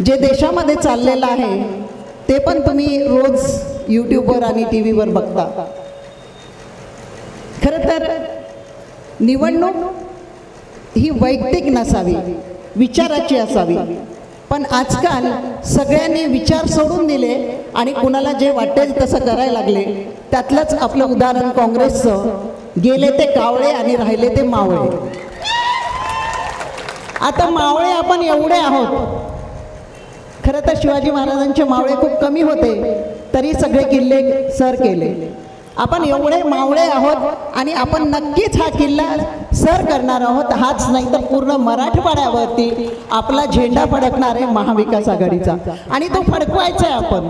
जे देशामध्ये चाललेलं आहे ते पण तुम्ही रोज यूट्यूबवर आणि टी व्हीवर बघता. खरं तर निवडणूक ही वैयक्तिक नसावी विचाराची असावी. पण आजकाल सगळ्यांनी विचार सोडून दिले आणि कुणाला जे वाटेल तसं करायला लागले. त्यातलंच आपलं उदाहरण काँग्रेसचं. गेले ते कावळे आणि राहिले ते मावळे. आता मावळे आपण एवढे आहोत खरं तर शिवाजी महाराजांचे मावळे खूप कमी होते तरी सगळे किल्ले सर केले. आपण एवढे मावळे आहोत आणि आपण नक्कीच हा किल्ला सर करणार आहोत. हाच नाही तर पूर्ण मराठवाड्यावरती आपला झेंडा फडकणार आहे महाविकास आघाडीचा. आणि तो फडकवायचा आहे आपण.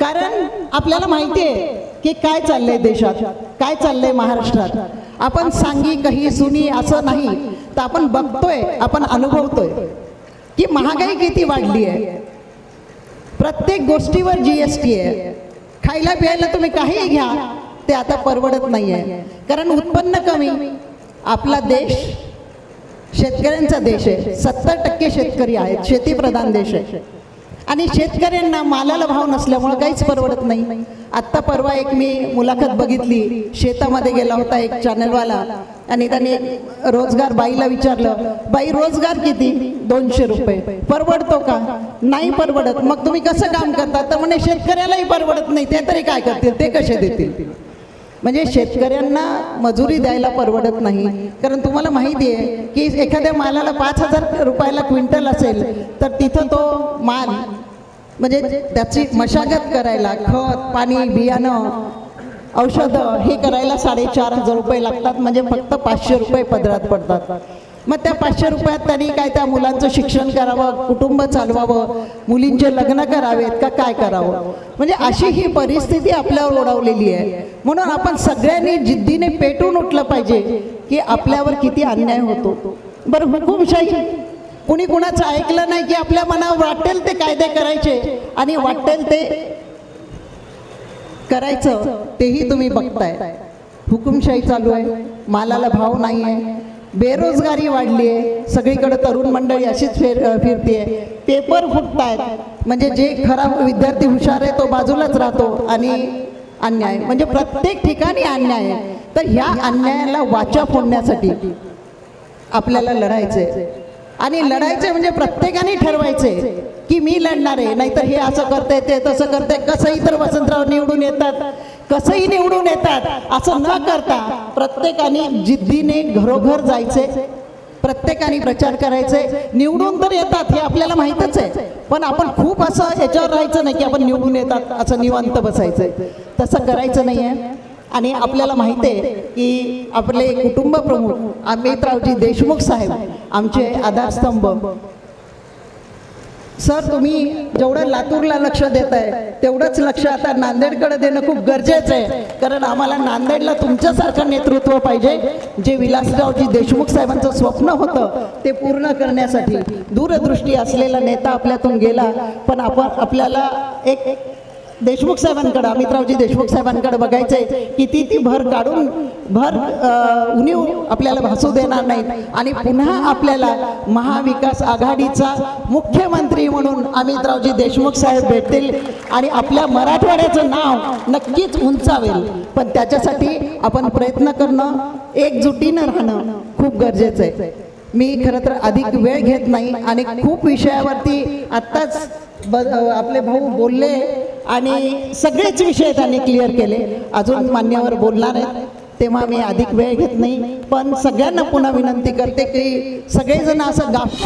कारण आपल्याला माहिती आहे की काय चाललंय देशात काय चाललंय महाराष्ट्रात. आपण सांगी कही सुनी असं नाही तर आपण बघतोय आपण अनुभवतोय. की महागाई किती वाढली आहे? प्रत्येक गोष्टीवर जी एस टी आहे. खायला प्यायला तुम्ही काहीही घ्या ते आता परवडत नाही आहे कारण उत्पन्न कमी आपला देश शेतकऱ्यांचा देश आहे. सत्तर टक्के शेतकरी आहेत शेतीप्रधान देश आहे. आणि शेतकऱ्यांना मालाला भाव नसल्यामुळं काहीच परवडत नाही. आत्ता परवा एक मी मुलाखत बघितली. शेतामध्ये गेला होता एक चॅनलवाला. आणि त्याने रोजगार बाईला विचारलं बाई रोजगार किती? दोनशे रुपये. परवडतो का? नाही परवडत. मग तुम्ही कसं काम करता? तर म्हणे शेतकऱ्यालाही परवडत नाही. ते तरी काय करतील? ते कसे देतील? म्हणजे शेतकऱ्यांना मजुरी द्यायला परवडत नाही. कारण तुम्हाला माहिती आहे की एखाद्या मालाला पाच हजार रुपयाला क्विंटल असेल तर तिथं तो माल म्हणजे त्याची मशागत करायला खत पाणी बियाणं औषधं हे करायला साडेचार हजार रुपये लागतात. म्हणजे फक्त पाचशे रुपये पदरात पडतात. मग त्या पाचशे रुपयात त्यांनी काय त्या मुलांचं शिक्षण करावं कुटुंब चालवावं मुलींचे लग्न करावेत का काय करावं? म्हणजे अशी ही परिस्थिती आपल्यावर ओढवलेली आहे. म्हणून आपण सगळ्यांनी जिद्दीने पेटून उठलं पाहिजे की आपल्यावर किती अन्याय होतो. बरं हुकुमशाही कुणी कुणाचं ऐकलं नाही की आपल्या मनावर वाटेल ते कायदे करायचे आणि वाटेल ते करायचं तेही तुम्ही बघताय. हुकुमशाही चालू आहे मालाला भाव नाही आहे बेरोजगारी वाढली आहे. सगळीकडे तरुण मंडळी अशीच फिर फिरते पेपर फुटतायत. म्हणजे जे खरा विद्यार्थी हुशार आहे तो बाजूलाच राहतो आणि अन्याय. म्हणजे प्रत्येक ठिकाणी अन्याय आहे. तर ह्या अन्यायाला वाचा फोडण्यासाठी आपल्याला लढायचंय. आणि लढायचे म्हणजे प्रत्येकाने ठरवायचे की मी लढणार आहे. नाहीतर हे असं करते ते तसं करते कसंही तर वसंतराव निवडून येतात. कसंही निवडून येतात असं न करता प्रत्येकाने जिद्दीने घरोघर जायचे प्रत्येकाने प्रचार करायचे. निवडून तर येतात हे आपल्याला माहीतच आहे. पण आपण खूप असं ह्याच्यावर राहायचं नाही की आपण निवडून येतात असं निवांत बसायचं. तसं करायचं नाही आहे. आणि आपल्याला माहिती आहे की आपले कुटुंब प्रमुख अमितरावजी देशमुख साहेब आमचे आधारस्तंभ सर तुम्ही जेवढं लातूरला लक्ष देत आहे तेवढंच लक्ष आता नांदेडकडे देणं खूप गरजेचं आहे. कारण आम्हाला नांदेडला तुमच्यासारखं नेतृत्व पाहिजे. जे विलासरावजी देशमुख साहेबांचं स्वप्न होतं ते पूर्ण करण्यासाठी. दूरदृष्टी असलेला नेता आपल्यातून गेला पण आपण आपल्याला एक देशमुख साहेबांकडे अमितरावजी देशमुख साहेबांकडे बघायचंय की ती ती भर काढून भर उणीव आपल्याला भासू देणार नाही आणि पुन्हा आपल्याला महाविकास आघाडीचा मुख्यमंत्री म्हणून अमितरावजी देशमुख साहेब भेटतील आणि आपल्या मराठवाड्याचं नाव नक्कीच उंचावेल. पण त्याच्यासाठी आपण प्रयत्न करणं एकजुटीनं राहणं खूप गरजेचं आहे. मी खरं तर अधिक वेळ घेत नाही आणि खूप विषयावरती आत्ताच ब आपले भाऊ बोलले आणि सगळेच विषय त्यांनी क्लिअर केले. अजून मान्यवर बोलणार आहेत. तेव्हा मी अधिक वेळ घेत नाही. पण सगळ्यांना पुन्हा विनंती करते की सगळेजण असं गाफ